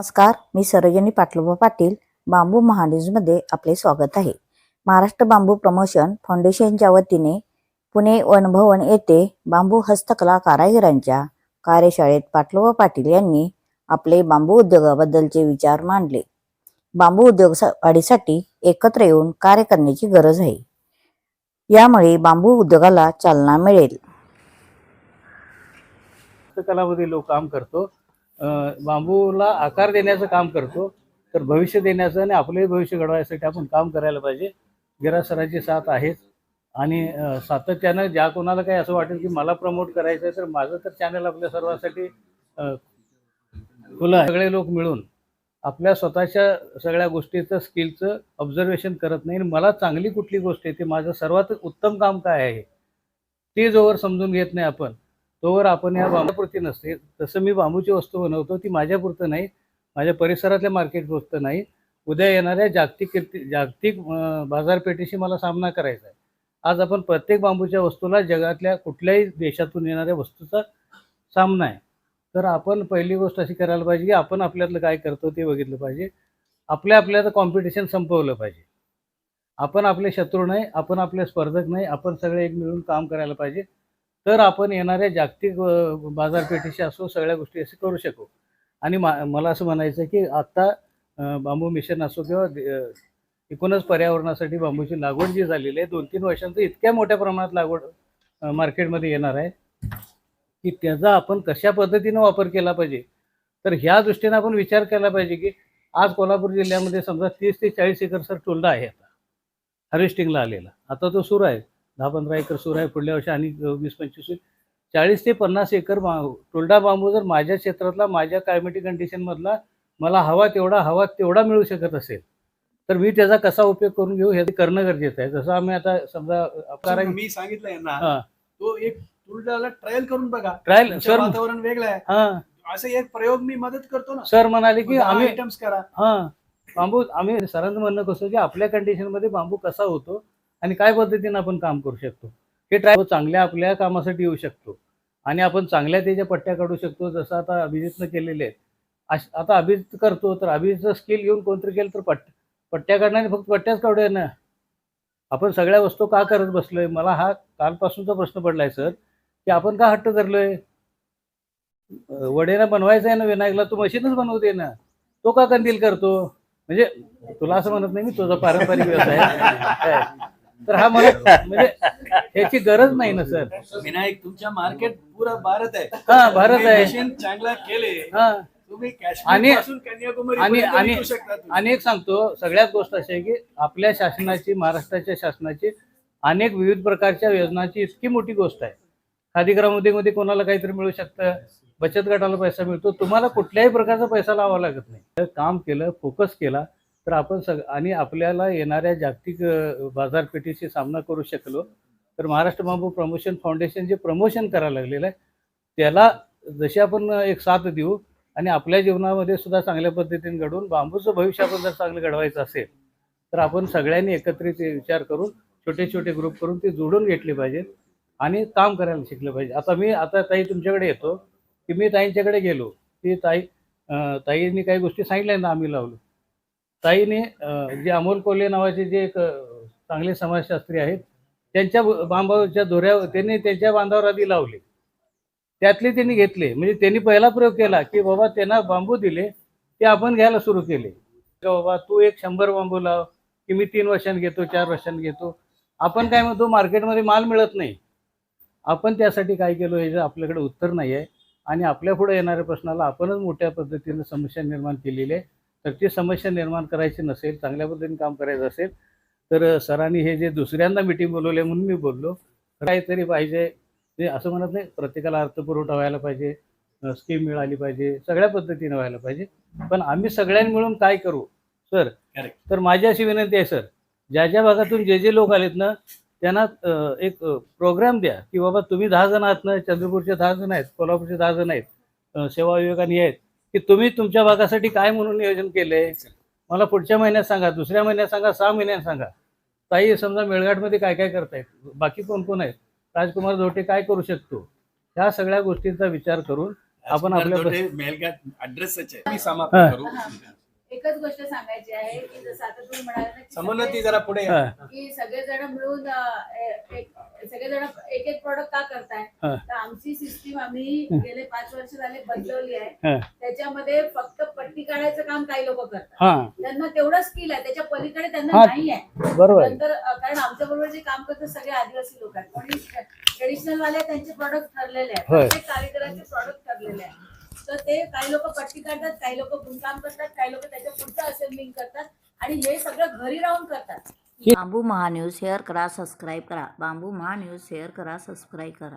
नमस्कार मी सरोजनी पाटलोबा पाटील बांबू महान्यूजमध्ये आपले स्वागत आहे. महाराष्ट्र बांबू प्रमोशन फाउंडेशनच्या वतीने पुणे वनभवन येथे बांबू हस्तकला कारागिरांच्या कार्यशाळेत पाटलोबा पाटील यांनी आपले बांबू उद्योगाबद्दलचे विचार मांडले. बांबू उद्योग वाढीसाठी एकत्र येऊन कार्य करण्याची गरज आहे. यामुळे बांबू उद्योगाला चालना मिळेल. हस्तकलामध्ये लोक काम करतो. बांबूला आकार देण्याचं काम करतो तर भविष्य देण्याचं आणि आपलंही भविष्य घडवायसाठी आपण काम करायला पाहिजे. गिरासराची साथ आहेच. आणि सातत्यानं ज्या कोणाला काही असं वाटेल की मला प्रमोट करायचं आहे तर माझं तर चॅनल आपल्या सर्वांसाठी खुलं सगळे लोक मिळून आपल्या स्वतःच्या सगळ्या गोष्टीचं स्किलचं ऑब्झर्वेशन करत नाही. आणि मला चांगली कुठली गोष्ट आहे ते माझं सर्वात उत्तम काम काय आहे ते जोवर समजून घेत नाही आपण. तोवर आपण या बांबूपुरती नसते. तसं मी बांबूची वस्तू बनवतो ती माझ्यापुरतं नाही. माझ्या परिसरातल्या मार्केटपुरतं नाही. उद्या येणाऱ्या जागतिक जागतिक बाजारपेठेशी मला सामना करायचा आहे. आज आपण प्रत्येक बांबूच्या वस्तूला जगातल्या कुठल्याही देशातून येणाऱ्या वस्तूचा सामना आहे. तर आपण पहिली गोष्ट अशी करायला पाहिजे की आपण आपल्यातलं काय करतो ते बघितलं पाहिजे. आपल्या तर कॉम्पिटिशन संपवलं पाहिजे. आपण आपले शत्रू नाही आपण आपले स्पर्धक नाही आपण सगळे एक मिळून काम करायला पाहिजे. तर आपण येणाऱ्या जागतिक बाजारपेठेशी असो सगळ्या गोष्टी असे करू शकू. आणि मा मला असं म्हणायचं आहे की आत्ता बांबू मिशन असो किंवा एकूणच पर्यावरणासाठी बांबूची लागवड जी झालेली आहे दोन तीन वर्षांचं इतक्या मोठ्या प्रमाणात लागवड मार्केटमध्ये येणार आहे की त्याचा आपण कशा पद्धतीनं वापर केला पाहिजे. तर ह्या दृष्टीनं आपण विचार केला पाहिजे की आज कोल्हापूर जिल्ह्यामध्ये समजा तीस ते चाळीस एकर सर टोलडा आहे आता हार्वेस्टिंगला आलेला. आता तो सुरू आहे. दहा पंधरा एकर सुरू आहे पुढल्या वर्षी आणि वीस पंचवीस होईल. चाळीस ते पन्नास एकर बा टोलडा बांबू जर माझ्या क्षेत्रातला माझ्या क्लायमेटिक कंडिशनमधला मला हवा तेवढा हवा तेवढा मिळू शकत असेल तर मी त्याचा कसा उपयोग करून घेऊ हे करणं गरजेचं आहे. जसं आम्ही आता समजा मी सांगितलं यांना तो एक तुलडाला ट्रायल करून बघा. ट्रायल सर वातावरण वेगळं आहे. हा. असं एक प्रयोग मी मदत करतो ना. सर म्हणाले की आम्ही आयटम्स करा. हा. बांबू आम्ही सरांचं म्हणणं कसं की आपल्या कंडिशनमध्ये बांबू कसा होतो आणि काय पद्धतीनं आपण काम करू शकतो? हे ट्राय चांगल्या आपल्या कामासाठी येऊ शकतो. आणि आपण चांगल्या त्याच्या पट्ट्या काढू शकतो. जसं आता अभिजितनं केलेले आहेत. आता अभिजित करतो तर अभिजितचं स्किल घेऊन कोणतरी केलं तर पट पट्ट्या काढण्याने फक्त पट्ट्याच काढूया ना? आपण सगळ्या वस्तू का करत बसलोय? मला हा कालपासूनचा प्रश्न पडलाय सर की आपण का हट्ट धरलोय? अं, वडेला बनवायचं आहे ना विनायकला? तो मशीनच बनवते ना? तो का कंदील करतो? म्हणजे तुला असं म्हणत नाही मी तुझा पारंपरिक व्यवसाय आहे. तर हा मला म्हणजे ह्याची गरज नाही ना सर. विनायक तुमच्या मार्केट पुरा भारत आहे. हा भारत आहे. machine चांगला केले. हा. तुम्ही आणि- कन्याकुमारी आणि- पर्यंत आणि- विकू शकता तुम्ही. आणि एक सांगतो सगळ्यात गोष्ट अशी आहे की आपल्या शासनाची महाराष्ट्राच्या शासनाची अनेक विविध प्रकारच्या योजनांची इतकी मोठी गोष्ट आहे. खादी ग्रामोद्योगमध्ये कोणाला काहीतरी मिळू शकतं बचत गटाला पैसा मिळतो तुम्हाला कुठल्याही प्रकारचा पैसा लावावा लागत नाही. तर काम केलं फोकस केला तर आपण सग आणि आपल्याला येणाऱ्या जागतिक बाजारपेठेशी सामना करू शकलो तर महाराष्ट्र बांबू प्रमोशन फाउंडेशन जे प्रमोशन करायला लागलेलं आहे त्याला जशी आपण एक साथ देऊ आणि आपल्या जीवनामध्ये सुद्धा चांगल्या पद्धतीने घडवून बांबूचं भविष्य आपण जर चांगलं घडवायचं असेल तर आपण सगळ्यांनी एकत्रित विचार करून छोटे छोटे ग्रुप करून ते जोडून घेतले पाहिजेत आणि काम करायला शिकलं पाहिजे. आता मी आता ताई तुमच्याकडे येतो की मी ताईंच्याकडे गेलो ती ताई ताईंनी काही गोष्टी सांगितल्या ना आम्ही लावलो. ताईने जे अमोल कोल्हे नावाचे जे एक चांगले समाजशास्त्री आहेत त्यांच्या ब- दोऱ्यावर त्यांनी त्यांच्या बांधावर आधी लावले. त्यातले त्यांनी घेतले. म्हणजे त्यांनी पहिला प्रयोग केला की बाबा त्यांना बांबू दिले ते आपण घ्यायला सुरू केले. बाबा तू एक शंभर बांबू लाव की मी तीन वर्षांनी घेतो चार वर्षांनी घेतो. आपण काय म्हणतो मार्केटमध्ये माल मिळत नाही. आपण त्यासाठी काय केलो याचं आपल्याकडे उत्तर नाही आहे आणि आपल्या पुढे येणाऱ्या प्रश्नाला आपणच मोठ्या पद्धतीने समस्या निर्माण केलेली आहे. तर ती समस्या निर्माण करायची नसेल चांगल्या पद्धतीने काम करायचं असेल तर सरांनी हे जे दुसऱ्यांदा मिटिंग बोलवले म्हणून मी बोललो. काहीतरी पाहिजे ते असं म्हणत नाही प्रत्येकाला अर्थपुरवठा व्हायला पाहिजे स्कीम मिळाली पाहिजे सगळ्या पद्धतीने व्हायला पाहिजे. पण आम्ही सगळ्यांनी मिळून काय करू? सर. तर माझी अशी विनंती आहे सर ज्या ज्या भागातून जे जे लोक आलेत ना त्यांना एक प्रोग्राम द्या की बाबा तुम्ही दहा जण आहात ना चंद्रपूरचे दहा जण आहेत कोल्हापूरचे दहा जण आहेत सेवा विवेकानी आहेत की तुम्ही तुमच्या भागासाठी काय म्हणून नियोजन केलंय मला पुढच्या महिन्यात सांगा दुसऱ्या महिन्यात सांगा सहा महिन्यात सांगा. ताई समजा मेळघाटमध्ये काय काय करतायत? बाकी कोण कोण आहेत? राजकुमार धोटे काय करू शकतो? ह्या सगळ्या गोष्टींचा विचार करून आपण आपल्या एकच गोष्ट सांगायची आहे की जसं आता तुम्ही म्हणाला जरा पुढे सगळेजण मिळून एक- सगळेजण एक एक प्रॉडक्ट का करताय? हा. तर आमची सिस्टीम आम्ही गेले पाच वर्ष झाले बदलवली आहे. हा, त्याच्यामध्ये फक्त पट्टी काढायचं काम काही लोक करतात. हा. त्यांना तेवढं स्किल आहे त्याच्या पलीकडे त्यांना. नाही आहे. बरोबर आहे. नंतर अं, कारण आमच्या बरोबर जे काम करतात सगळे आदिवासी लोक आहेत. पण ट्रेडिशनल वाले त्यांचे प्रॉडक्ट ठरलेले आहेत. होय. प्रत्येक कारीगराचे प्रॉडक्ट ठरलेले आहेत. तर ते काही लोक पट्टी काढतात काही लोक गुणकाम करतात काही लोक त्याच्या पुढचं असेंब्लिंग करतात आणि हे सगळं घरी राहून करतात. बांबू महान्यूज शेअर करा सबस्क्राईब करा. बांबू महान्यूज शेअर करा सबस्क्राईब करा.